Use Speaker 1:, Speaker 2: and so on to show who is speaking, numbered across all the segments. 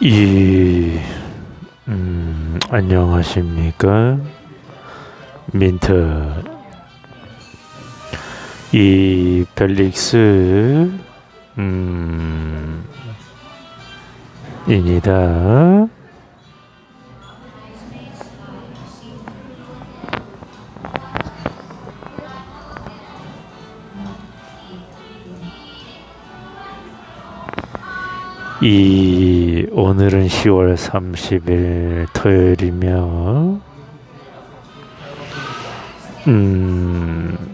Speaker 1: 이, 음, 안녕하십니까. 민트. 이 벨릭스, 음, 입니다. 이 오늘은 10월 30일 토요일이며 음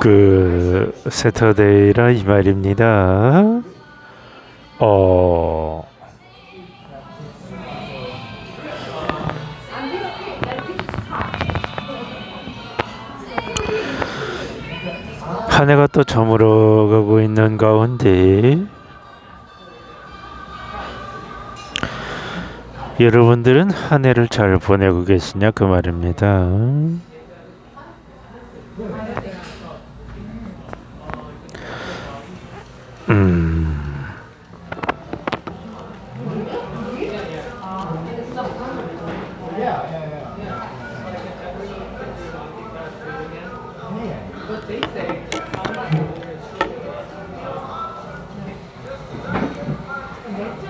Speaker 1: 그 세터데이라 이 말입니다. 어 한 해가 또 저물어 가고 있는 가운데 여러분들은 한 해를 잘 보내고 계시냐 그 말입니다. 음.
Speaker 2: Have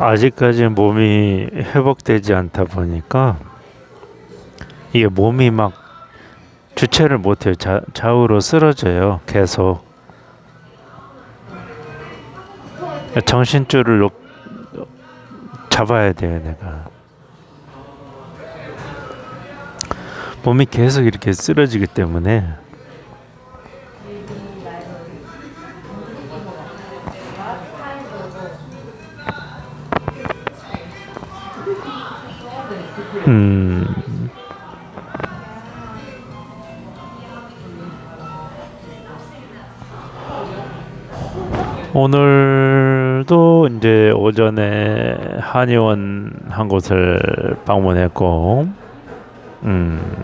Speaker 1: 아직까지 몸이 회복되지 않다 보니까 이게 몸이 막 주체를 못해요. 자, 좌우로 쓰러져요. 계속 정신줄을 놓, 잡아야 돼요. 내가 몸이 계속 이렇게 쓰러지기 때문에 오늘도 이제 오전에 한의원 한 곳을 방문했고, 음,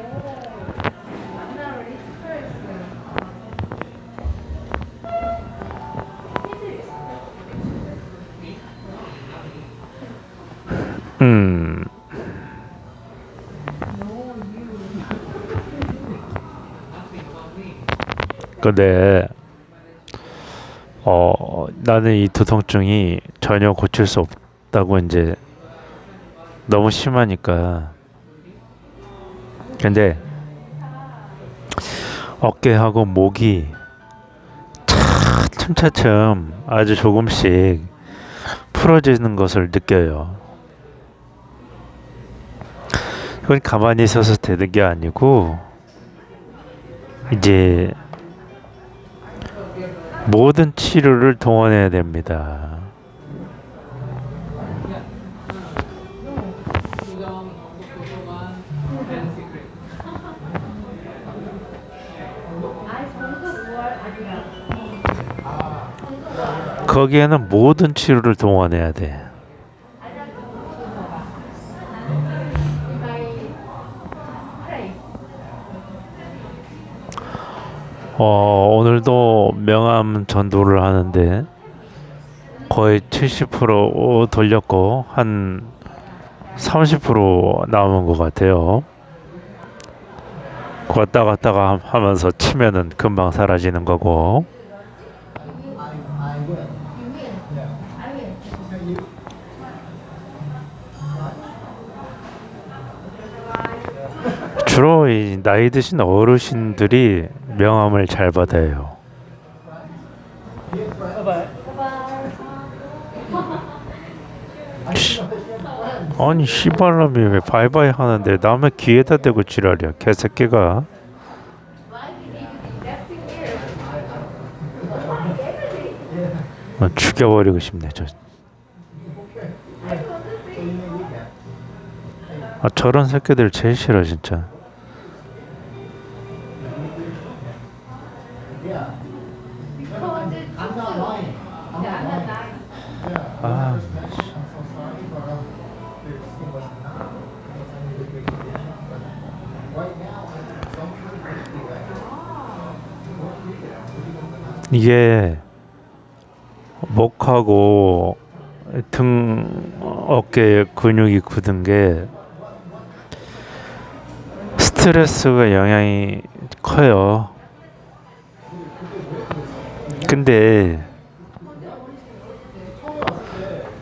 Speaker 1: 음, 근데 어 나는 이 두통증이 전혀 고칠 수 없다고 이제 너무 심하니까 근데 어깨하고 목이 차츰차츰 아주 조금씩 풀어지는 것을 느껴요. 그건 가만히 있어서 되는 게 아니고 이제 모든 치료를 동원해야 됩니다. 거기에는 모든 치료를 동원해야 돼. 어, 오늘도 명함 전도를 하는데 거의 70% 돌렸고 한 30% 남은 것 같아요. 왔다 갔다가 함- 하면서 치면은 금방 사라지는 거고. 주로 이 나이 드신 어르신들이 명함을 잘 받아요. 씨, 아니 씨발놈이 왜 바이바이 하는데 남의 귀에다 대고 지랄이야 개새끼가. 어, 죽여버리고 싶네 저. 아, 저런 새끼들 제일 싫어 진짜 이게 목하고 등 어깨 근육이 굳은 게 스트레스가 영향이 커요. 근데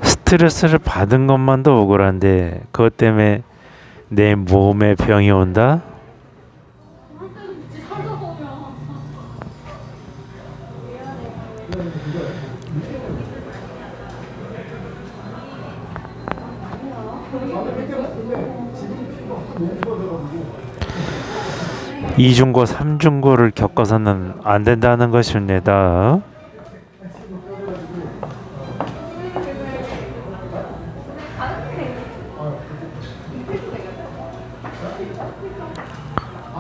Speaker 1: 스트레스를 받은 것만도 억울한데 그것 때문에 내 몸에 병이 온다? 이중고, 삼중고를 겪어서는 안 된다는 것입니다.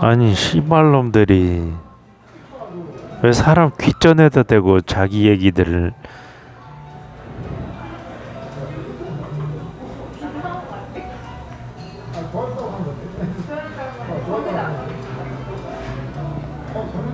Speaker 1: 아니 씨발놈들이 왜 사람 귓전에다 대고 자기 얘기들을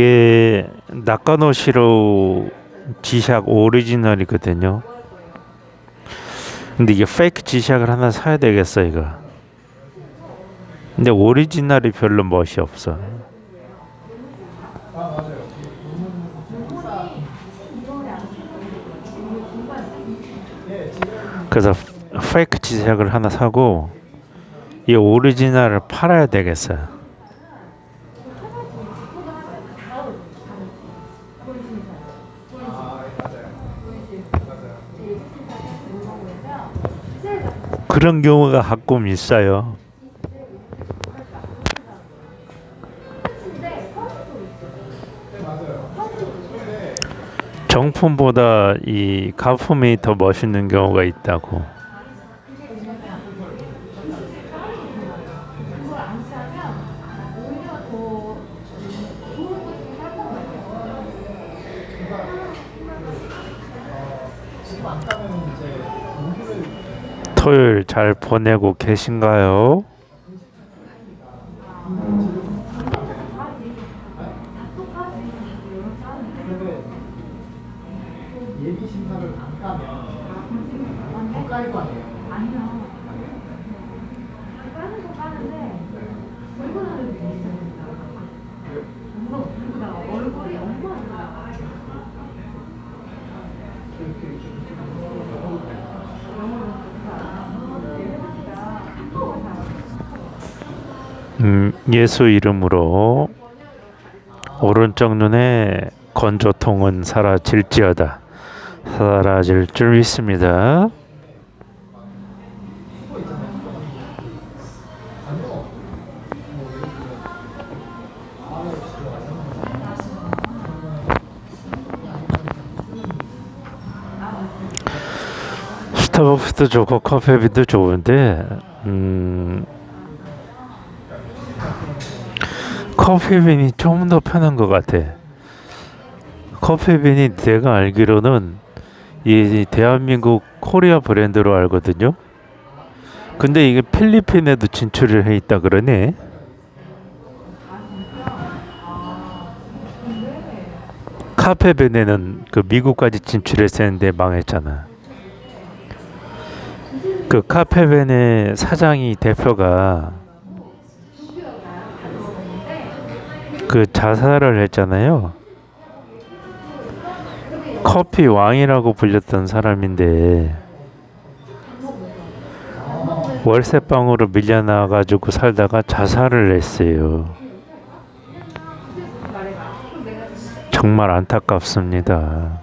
Speaker 1: 게 나카노시로 지샥 오리지널이거든요. 근데 이게 페이크 지샥을 하나 사야 되겠어 이거. 근데 오리지널이 별로 멋이 없어. 그래서 페이크 지샥을 하나 사고 이 오리지널을 팔아야 되겠어요. 그런 경우가 가끔 있어요. 정품보다 이 가품이 더 멋있는 경우가 있다고. 토요일 잘 보내고 계신가요?
Speaker 2: 예비 심사를 안 까면 더 깔 거 아니에요?
Speaker 3: 아니요. 까는 거 까는데 얼굴 하는 게 있어요. 뭔가 들고 나가 얼굴이 엄마
Speaker 1: 음, 예수 이름으로 오른쪽 눈에 건조통은 사라질지어다. 사라질 줄 믿습니다. 스타벅스도 좋고 커피빈도 좋은데 음 커피빈이 좀 더 편한 것 같아. 커피빈이 내가 알기로는 이 대한민국 코리아 브랜드로 알거든요. 근데 이게 필리핀에도 진출을 해 있다 그러네. 카페벤에는 그 미국까지 진출했었는데 망했잖아. 그 카페벤의 사장이 대표가 그 자살을 했잖아요. 커피 왕이라고 불렸던 사람인데 월세방으로 밀려나 가지고 살다가 자살을 했어요. 정말 안타깝습니다.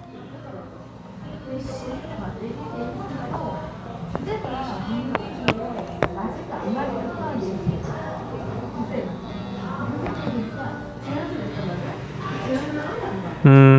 Speaker 1: 음,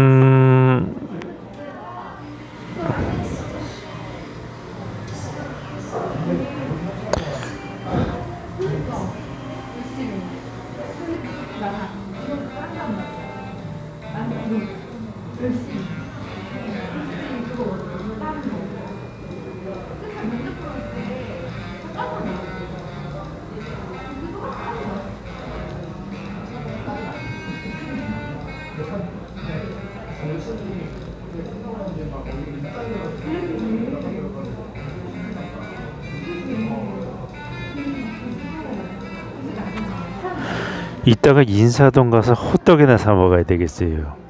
Speaker 1: 이따가 인사동 가서 호떡이나 사 먹어야 되겠어요.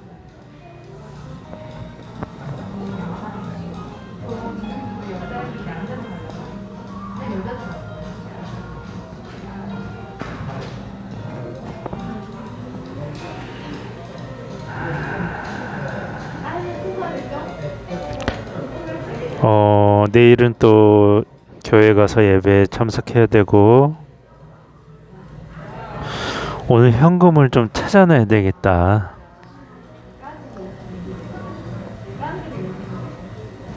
Speaker 1: 내일은 또 교회 가서 예배에 참석해야 되고 오늘 현금을 좀 찾아내야 되겠다.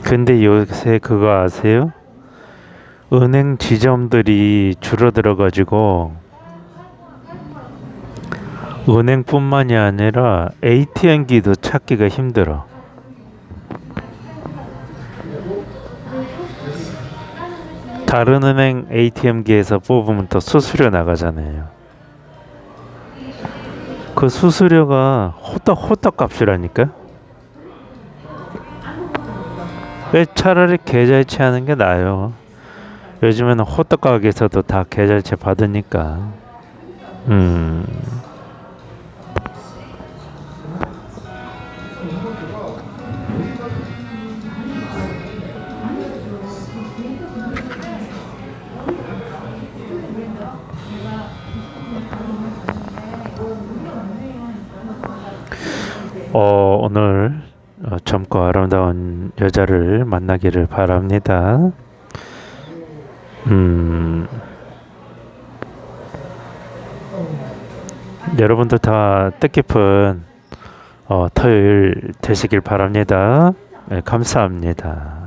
Speaker 1: 근데 요새 그거 아세요? 은행 지점들이 줄어들어 가지고 은행뿐만이 아니라 ATM기도 찾기가 힘들어. 다른 은행 ATM기에서 뽑으면 또 수수료 나가잖아요. 그 수수료가 호떡 호떡 값이라니까. 왜 차라리 계좌이체 하는 게 나아요. 요즘에는 호떡 가게에서도 다 계좌이체 받으니까. 음. 어, 오늘 어, 젊고 아름다운 여자를 만나기를 바랍니다. 음, 여러분들 다 뜻깊은 어, 토요일 되시길 바랍니다. 네, 감사합니다.